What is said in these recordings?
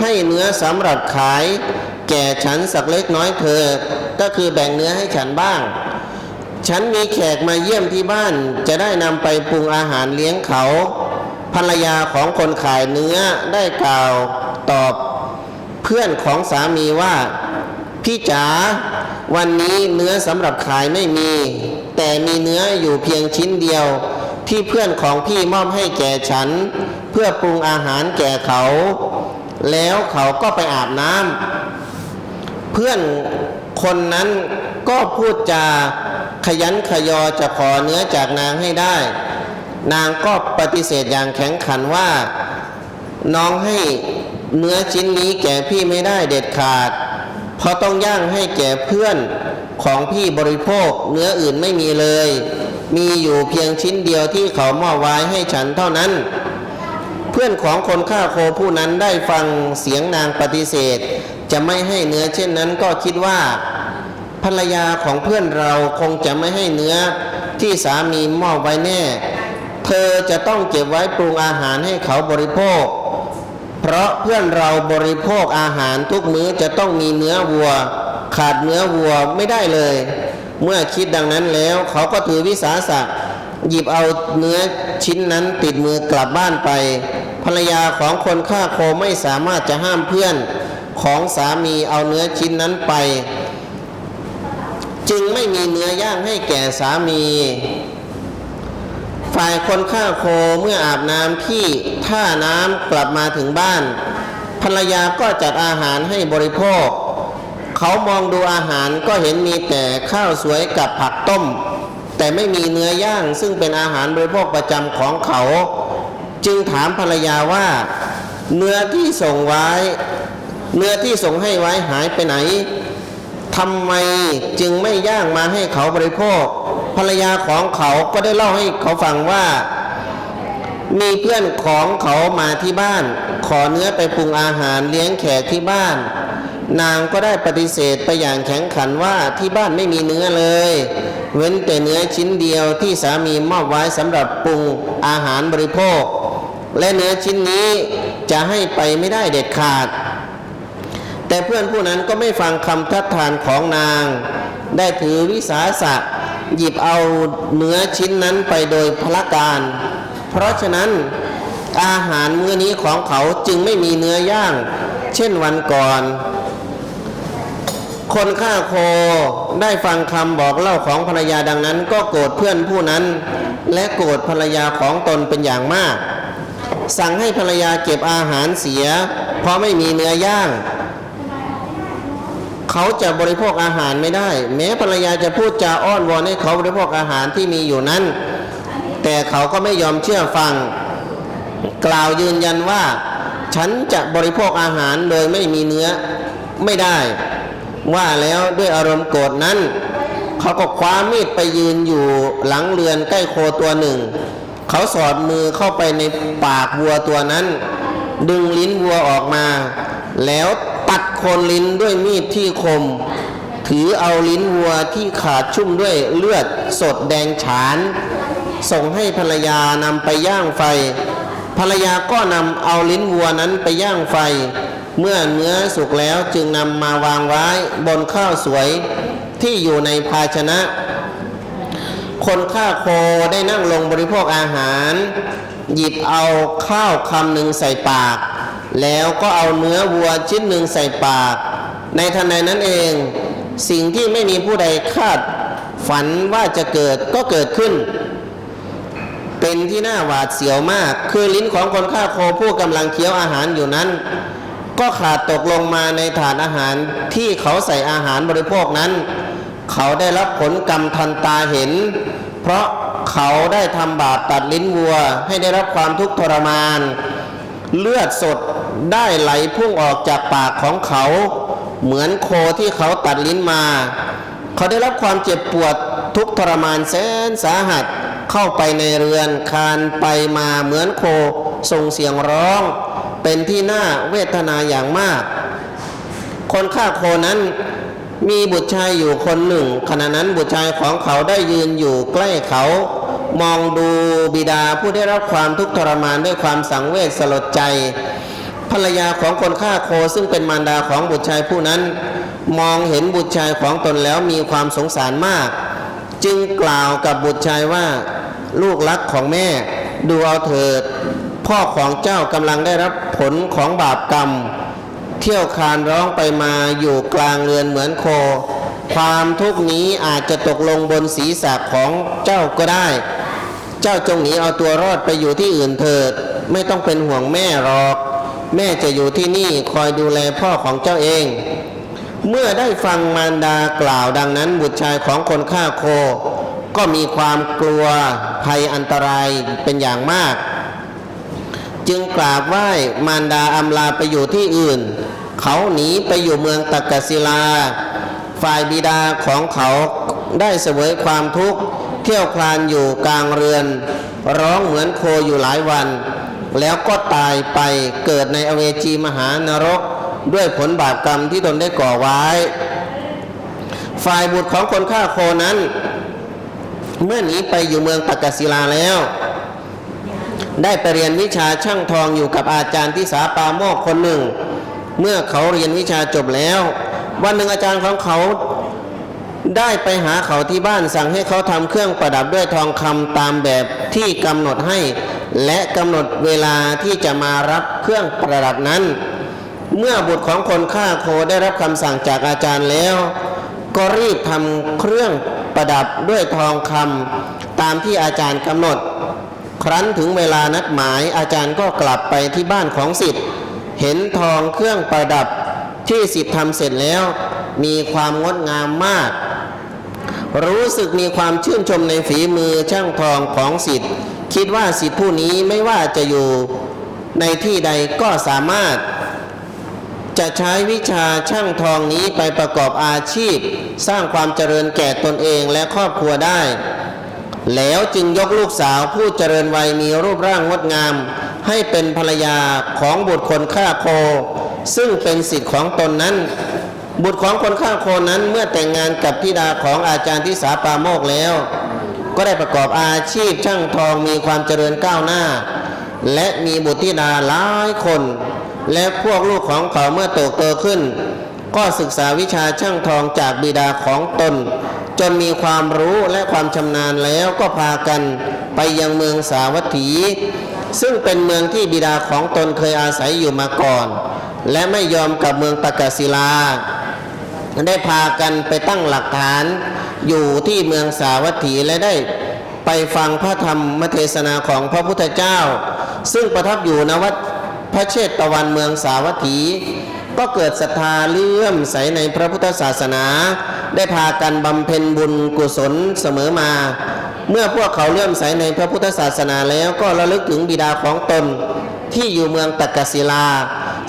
ให้เนื้อสำหรับขาย แก่ฉันสักเล็กน้อยเถิดก็คือแบ่งเนื้อให้ฉันบ้าง ฉันมีแขกมาเยี่ยมที่บ้าน จะได้นำไปปรุงอาหารเลี้ยงเขา ภรรยาของคนขายเนื้อได้กล่าวตอบเพื่อนของสามีว่า พี่จ๋าวันนี้เนื้อสำหรับขายไม่มี แต่มีเนื้ออยู่เพียงชิ้นเดียว ที่เพื่อนของพี่มอบให้แก่ฉัน เพื่อปรุงอาหารแก่เขา แล้วเขาก็ไปอาบน้ำเพื่อนคนนั้นก็พูดจาขยันขยอจะขอเนื้อจากนางให้ได้ นางก็ปฏิเสธอย่างแข็งขันว่า น้องให้เนื้อชิ้นนี้แก่พี่ไม่ได้เด็ดขาด เพราะต้องย่างให้แก่เพื่อนของพี่บริโภคเนื้ออื่นไม่มีเลย มีอยู่เพียงชิ้นเดียวที่เขามอบไว้ให้ฉันเท่านั้น พื่อนของคนฆ่าโคผู้นั้นได้ฟังเสียงนางปฏิเสธ จะไม่ให้เนื้อเช่นนั้นก็คิดว่า ภรรยาของเพื่อนเราคงจะไม่ให้เนื้อที่สามีมอบไว้แน่ เธอจะต้องเก็บไว้ปรุงอาหารให้เขาบริโภค เพราะเพื่อนเราบริโภคอาหารทุกมื้อจะต้องมีเนื้อวัว ขาดเนื้อวัวไม่ได้เลย เมื่อคิดดังนั้นแล้วเขาก็ถือวิสาสะหยิบเอาเนื้อชิ้นนั้นติดมือกลับบ้านไป ภรรยาของคนฆ่าโคไม่สามารถจะห้ามเพื่อนของสามีเอาเนื้อชิ้นนั้นไป จึงไม่มีเนื้อย่างให้แก่สามี ฝ่ายคนฆ่าโคเมื่ออาบน้ำที่ท่าน้ำกลับมาถึงบ้าน ภรรยาก็จัดอาหารให้บริโภค เขามองดูอาหารก็เห็นมีแต่ข้าวสวยกับผักต้ม แต่ไม่มีเนื้อย่างซึ่งเป็นอาหารบริโภคประจำของเขา จึงถามภรรยาว่า เนื้อที่ส่งไว้ เนื้อที่ส่งให้ไว้หายไปไหนทำไมจึงไม่ย่างมาให้เขาบริโภค ภรรยาของเขาก็ได้เล่าให้เขาฟังว่า มีเพื่อนของเขามาที่บ้าน ขอเนื้อไปปรุงอาหารเลี้ยงแขกที่บ้าน นางก็ได้ปฏิเสธไปอย่างแข็งขันว่าที่บ้านไม่มีเนื้อเลย เว้นแต่เนื้อชิ้นเดียวที่สามีมอบไว้สำหรับปรุงอาหารบริโภค และเนื้อชิ้นนี้จะให้ไปไม่ได้เด็ดขาด แต่เพื่อนผู้นั้นก็ไม่ฟังคำทัดทานของนาง ได้ถือวิสาสะหยิบเอาเนื้อชิ้นนั้นไปโดยพละการ เพราะฉะนั้นอาหารมื้อนี้ของเขาจึงไม่มีเนื้อย่าง เช่นวันก่อน คนฆ่าโคได้ฟังคำบอกเล่าของภรรยาดังนั้น ก็โกรธเพื่อนผู้นั้น และโกรธภรรยาของตนเป็นอย่างมาก สั่งให้ภรรยาเก็บอาหารเสีย เพราะไม่มีเนื้อย่างเขาจะบริโภคอาหารไม่ได้ แม้ภรรยาจะพูดจาอ้อนวอนให้เขาบริโภคอาหารที่มีอยู่นั้น แต่เขาก็ไม่ยอมเชื่อฟัง กล่าวยืนยันว่า ฉันจะบริโภคอาหารโดยไม่มีเนื้อไม่ได้ ว่าแล้วด้วยอารมณ์โกรธนั้น เขาก็คว้ามีดไปยืนอยู่หลังเรือนใกล้โคตัวหนึ่ง เขาสอดมือเข้าไปในปากวัวตัวนั้น ดึงลิ้นวัวออกมา แล้วตัดคนลิ้นด้วยมีดที่คม ถือเอาลิ้นวัวที่ขาดชุ่มด้วยเลือดสดแดงฉาน ส่งให้ภรรยานำไปย่างไฟ ภรรยาก็นำเอาลิ้นวัวนั้นไปย่างไฟ เมื่อเนื้อสุกแล้วจึงนำมาวางไว้บนข้าวสวยที่อยู่ในภาชนะ คนฆ่าโคได้นั่งลงบริโภคอาหาร หยิบเอาข้าวคำหนึ่งใส่ปาก แล้วก็เอาเนื้อวัวชิ้นหนึ่งใส่ปาก ในทันใดนั้นเอง สิ่งที่ไม่มีผู้ใดคาด ฝันว่าจะเกิดก็เกิดขึ้น เป็นที่น่าหวาดเสียวมาก คือลิ้นของคนฆ่าโคผู้กำลังเคี้ยวอาหารอยู่นั้น ก็ขาดตกลงมาในถาดอาหารที่เขาใส่อาหารบริโภคนั้น เขาได้รับผลกรรมทันตาเห็น เพราะเขาได้ทำบาปตัดลิ้นวัว ให้ได้รับความทุกข์ทรมาน เลือดสดได้ไหลพุ่งออกจากปากของเขา เหมือนโคที่เขาตัดลิ้นมา เขาได้รับความเจ็บปวดทุกข์ทรมานแสนสาหัสเข้าไปในเรือนคานไปมาเหมือนโคส่งเสียงร้อง เป็นที่น่าเวทนาอย่างมาก คนฆ่าโคนั้น มีบุตรชายอยู่คนหนึ่ง ขณะนั้นบุตรชายของเขาได้ยืนอยู่ใกล้เขา มองดูบิดาผู้ได้รับความทุกข์ทรมานด้วยความสังเวชสลดใจ ภรรยาของคนฆ่าโคซึ่งเป็นมารดาของบุตรชายผู้นั้น มองเห็นบุตรชายของตนแล้วมีความสงสารมาก จึงกล่าวกับบุตรชายว่า ลูกรักของแม่ ดูเอาเถิด พ่อของเจ้ากำลังได้รับผลของบาปกรรม เที่ยวคานร้องไปมาอยู่กลางเรือนเหมือนโค ความทุกข์นี้อาจจะตกลงบนศีรษะของเจ้าก็ได้ เจ้าจงหนีเอาตัวรอดไปอยู่ที่อื่นเถิด ไม่ต้องเป็นห่วงแม่หรอก แม่จะอยู่ที่นี่คอยดูแลพ่อของเจ้าเอง เมื่อได้ฟังมารดากล่าวดังนั้นบุตรชายของคนฆ่าโค ก็มีความกลัวภัยอันตรายเป็นอย่างมาก จึงกราบไหว้มารดาอำลาไปอยู่ที่อื่น เขาหนีไปอยู่เมืองตักกศิลา ฝ่ายบิดาของเขาได้เสวยความทุกข์ เที่ยวคลานอยู่กลางเรือน ร้องเหมือนโคอยู่หลายวัน แล้วก็ตายไปเกิดในอเวจีมหานรก ด้วยผลบาปกรรมที่ตนได้ก่อไว้ ฝ่ายบุตรของคนฆ่าโคนั้น เมื่อหนีไปอยู่เมืองตักกศิลาแล้ว ได้ไปเรียนวิชาช่างทองอยู่กับอาจารย์ที่สาปาโมกคนหนึ่ง เมื่อเขาเรียนวิชาจบแล้ว วันหนึ่งอาจารย์ของเขาได้ไปหาเขาที่บ้านสั่งให้เขาทำเครื่องประดับด้วยทองคำตามแบบที่กำหนดให้ และกำหนดเวลาที่จะมารับเครื่องประดับนั้น เมื่อบุตรของคนฆ่าโคได้รับคำสั่งจากอาจารย์แล้ว ก็รีบทำเครื่องประดับด้วยทองคำตามที่อาจารย์กำหนด ครั้นถึงเวลานัดหมายอาจารย์ก็กลับไปที่บ้านของสิทธิ์ เห็นทองเครื่องประดับที่สิทธิ์ทำเสร็จแล้ว มีความงดงามมาก รู้สึกมีความชื่นชมในฝีมือช่างทองของสิทธิ์ คิดว่าสิทธิ์ผู้นี้ไม่ว่าจะอยู่ในที่ใดก็สามารถ จะใช้วิชาช่างทองนี้ไปประกอบอาชีพ สร้างความเจริญแก่ตนเองและครอบครัวได้ แล้วจึงยกลูกสาวผู้เจริญวัยมีรูปร่างงดงาม ให้เป็นภรรยาของบุตรคนฆ่าโค ซึ่งเป็นสิทธิ์ของตนนั้น บุตรของคนฆ่าโคนั้นเมื่อแต่งงานกับธิดาของอาจารย์ที่สาปาโมกแล้ว ก็ได้ประกอบอาชีพช่างทองมีความเจริญก้าวหน้า และมีบุตรธิดาหลายคน และพวกลูกของเขาเมื่อโตโตขึ้น ก็ศึกษาวิชาช่างทองจากบิดาของตน จนมีความรู้และความชำนาญแล้วก็พากันไปยังเมืองสาวัตถี ซึ่งเป็นเมืองที่บิดาของตนเคยอาศัยอยู่มาก่อน และไม่ยอมกับเมืองตะกศิลา ได้พากันไปตั้งหลักฐานอยู่ที่เมืองสาวัตถีและได้ไปฟังพระธรรมเทศนาของพระพุทธเจ้า ซึ่งประทับอยู่ณวัดพระเชตวันเมืองสาวัตถี ก็เกิดศรัทธาเลื่อมใสในพระพุทธศาสนา ได้พากันบำเพ็ญบุญกุศลเสมอมา เมื่อพวกเขาเลื่อมใสในพระพุทธศาสนาแล้วก็ระลึกถึงบิดาของตนที่อยู่เมืองตักกศิลา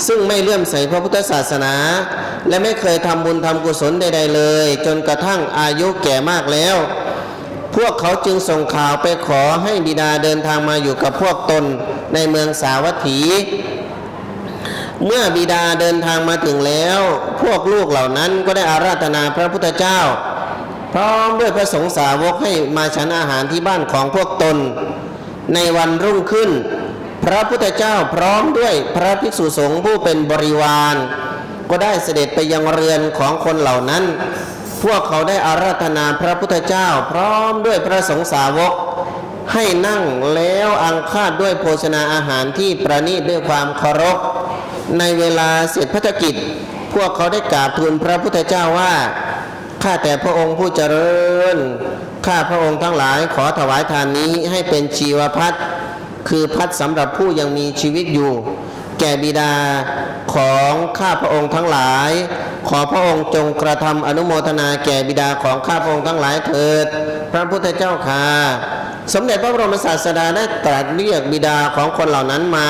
ซึ่งไม่เลื่อมใสพระพุทธศาสนา และไม่เคยทำบุญทำกุศลใด ๆ เลย จนกระทั่งอายุแก่มากแล้ว พวกเขาจึงส่งข่าวไปขอให้บิดาเดินทางมาอยู่กับพวกตนในเมืองสาวัตถี เมื่อบิดาเดินทางมาถึงแล้ว พวกลูกเหล่านั้นก็ได้อาราธนาพระพุทธเจ้า พร้อมด้วยพระสงฆ์สาวกให้มาฉันอาหารที่บ้านของพวกตน ในวันรุ่งขึ้น พระพุทธเจ้าพร้อมด้วยพระภิกษุสงฆ์ผู้เป็นบริวาร ก็ได้เสด็จไปยังเรือนของคนเหล่านั้น พวกเขาได้อาราธนาพระพุทธเจ้า พร้อมด้วยพระสงฆ์สาวกให้นั่งแล้วอังคาดด้วยโภชนาอาหารที่ประณีตด้วยความเคารพ ในเวลาเสร็จพัฒกิจ พวกเขาได้กราบทูลพระพุทธเจ้าว่า ข้าแต่พระองค์ผู้เจริญ ข้าพระองค์ทั้งหลายขอถวายทานนี้ให้เป็นชีวพัฒคือพัดสำหรับผู้ยังมีชีวิตอยู่ แก่บิดาของข้าพระองค์ทั้งหลาย ขอพระองค์จงกระทำอนุโมทนาแก่บิดาของข้าพระองค์ทั้งหลายเถิด พระพุทธเจ้าค่ะสมเด็จพระบรมศาสดาได้ตรัสเรียกบิดาของคนเหล่านั้นมา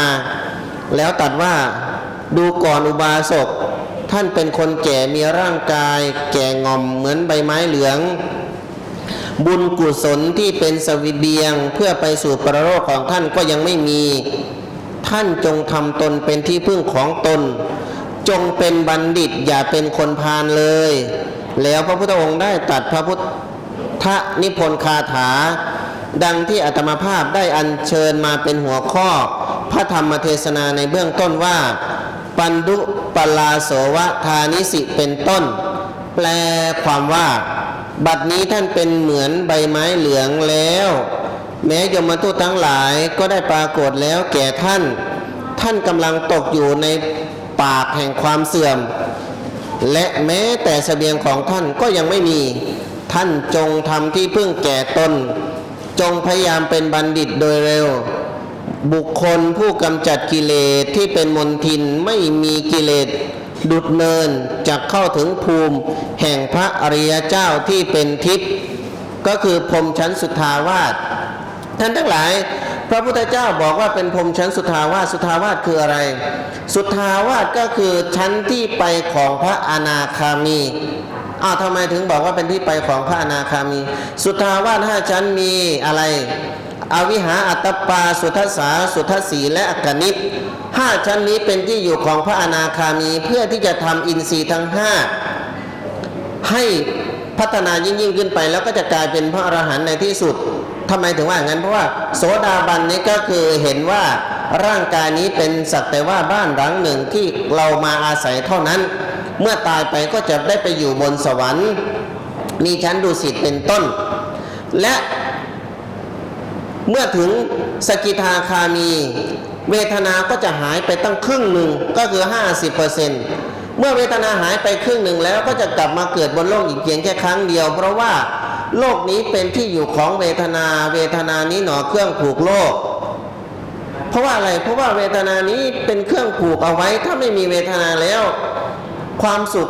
แล้วตรัดว่า ดูก่อนอุบาสก ท่านเป็นคนแก่มีร่างกาย แก่งอมเหมือนใบไม้เหลือง บุญกุศลที่เป็นสวิเบียงเพื่อไปสู่ประโลกของท่านก็ยังไม่มี ท่านจงทำตนเป็นที่พึ่งของตน จงเป็นบัณฑิตอย่าเป็นคนพาลเลย แล้วพระพุทธองค์ได้ตัดพระพุทธนิพนธ์คาถา ดังที่อาตมาภาพได้อัญเชิญมาเป็นหัวข้อ พระธรรมเทศนาในเบื้องต้นว่า ปันดุปลาโสวะทานิสิเป็นต้น แปลความว่า บัดนี้ท่านเป็นเหมือนใบไม้เหลืองแล้ว แม้ยมทูตทั้งหลายก็ได้ปรากฏแล้วแก่ท่าน ท่านกำลังตกอยู่ในปากแห่งความเสื่อม และแม้แต่เสบียงของท่านก็ยังไม่มี ท่านจงทำที่พึ่งแก่ตน จงพยายามเป็นบัณฑิตโดยเร็ว บุคคลผู้กำจัดกิเลสที่เป็นมนทินไม่มีกิเลสดุดเนินจะเข้าถึงภูมิ แห่งพระอริยเจ้าที่เป็นทิพย์ก็คือพรมชั้นสุทาวาสท่านทั้งหลาย พระพุทธเจ้าบอกว่าเป็นพรมชั้นสุทาวาสสุทาวาสคืออะไร สุทาวาสก็คือชั้นที่ไปของพระอนาคามีอ้าวทำไมถึงบอกว่าเป็นที่ไปของพระอนาคามี สุทาวาสห้าชั้นมีอะไร อวิหาอัตตปา สุทสสาสุทัสสีและอักนิตห้าชั้นนี้เป็นที่อยู่ของพระอนาคามีเพื่อที่จะทำอินทรีย์ทั้งห้าให้พัฒนายิ่งยิ่งขึ้นไป แล้วก็จะกลายเป็นพระอรหันต์ในที่สุดทำไมถึงว่าอย่างนั้น เพราะว่าโสดาบันนี้ก็คือเห็นว่าร่างกายนี้เป็นสักแต่ว่าบ้านหลังหนึ่งที่เรามาอาศัยเท่านั้น เมื่อตายไปก็จะได้ไปอยู่บนสวรรค์ มีชั้นดุสิตเป็นต้น และ เมื่อถึงสกิทาคามี เวทนาก็จะหายไปตั้งครึ่งหนึ่งก็คือ 50%เมื่อเวทนาหายไปครึ่งหนึ่งแล้วก็จะกลับมาเกิดบนโลกอีกเพียงแค่ครั้งเดียว เพราะว่าโลกนี้เป็นที่อยู่ของเวทนา เวทนานี้หนอเครื่องผูกโลก เพราะว่าอะไรเพราะว่าเวทนานี้เป็นเครื่องผูกเอาไว้ ถ้าไม่มีเวทนาแล้ว ความสุข